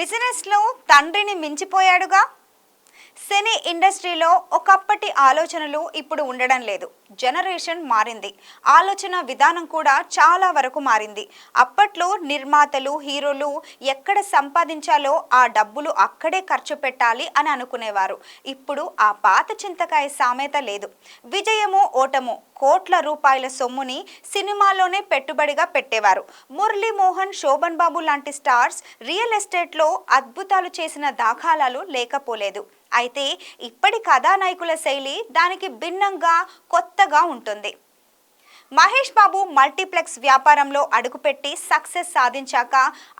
బిజినెస్లో తండ్రిని మించిపోయాడుగా? సినీ ఇండస్ట్రీలో ఒకప్పటి ఆలోచనలు ఇప్పుడు ఉండడం లేదు. జనరేషన్ మారింది. ఆలోచన విధానం కూడా చాలా వరకు మారింది. అప్పట్లో నిర్మాతలు హీరోలు ఎక్కడ సంపాదించాలో ఆ డబ్బులు అక్కడే ఖర్చు పెట్టాలి అని అనుకునేవారు. ఇప్పుడు ఆ పాత చింతకాయ సామెత లేదు. విజయము ఓటము కోట్ల రూపాయల సొమ్ముని సినిమాలోనే పెట్టుబడిగా పెట్టేవారు. మురళీమోహన్ శోభన్ బాబు లాంటి స్టార్స్ రియల్ ఎస్టేట్లో అద్భుతాలు చేసిన దాఖలాలు లేకపోలేదు. అయితే ఇప్పటి కథానాయకుల శైలి దానికి భిన్నంగా కొత్తగా ఉంటుంది. మహేష్ బాబు మల్టీప్లెక్స్ వ్యాపారంలో అడుగుపెట్టి సక్సెస్ సాధించాక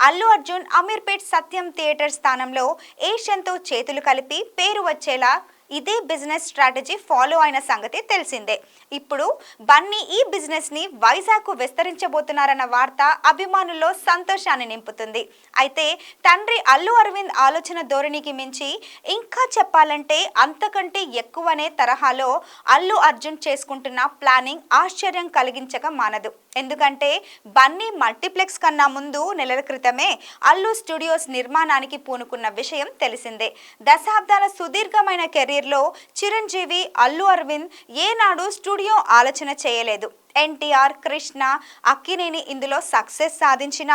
అల్లు అర్జున్ అమీర్పేట్ సత్యం థియేటర్ స్థానంలో ఏషియన్తో చేతులు కలిపి పేరు వచ్చేలా ఇదే బిజినెస్ స్ట్రాటజీ ఫాలో అయిన సంగతి తెలిసిందే. ఇప్పుడు బన్నీ ఈ బిజినెస్ని వైజాగ్ విస్తరించబోతున్నారన్న వార్త అభిమానుల్లో సంతోషాన్ని నింపుతుంది. అయితే తండ్రి అల్లు అరవింద్ ఆలోచన ధోరణికి మించి ఇంకా చెప్పాలంటే అంతకంటే ఎక్కువనే తరహాలో అల్లు అర్జున్ చేసుకుంటున్న ప్లానింగ్ ఆశ్చర్యం కలిగించక మానదు. ఎందుకంటే బన్నీ మల్టీప్లెక్స్ కన్నా ముందు నెలల క్రితమే అల్లు స్టూడియోస్ నిర్మాణానికి పూనుకున్న విషయం తెలిసిందే. దశాబ్దాల సుదీర్ఘమైన కెరీర్ కెరీర్లో చిరంజీవి అల్లు అరవింద్ ఏనాడు స్టూడియో ఆలోచన చేయలేదు. ఎన్టీఆర్ కృష్ణ అక్కినేని ఇందులో సక్సెస్ సాధించిన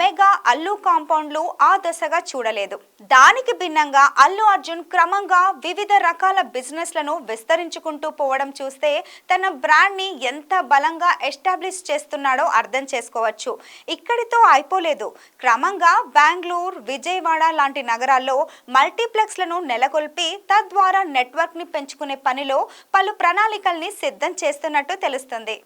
మెగా అల్లు కాంపౌండ్లు ఆ దశగా చూడలేదు. దానికి భిన్నంగా అల్లు అర్జున్ క్రమంగా వివిధ రకాల బిజినెస్లను విస్తరించుకుంటూ పోవడం చూస్తే తన బ్రాండ్ని ఎంత బలంగా ఎస్టాబ్లిష్ చేస్తున్నాడో అర్థం చేసుకోవచ్చు. ఇక్కడితో అయిపోలేదు. క్రమంగా బెంగళూరు విజయవాడ లాంటి నగరాల్లో మల్టీప్లెక్స్లను నెలకొల్పి తద్వారా నెట్వర్క్ని పెంచుకునే పనిలో పలు ప్రణాళికల్ని సిద్ధం చేస్తున్నట్టు తెలుస్తుంది.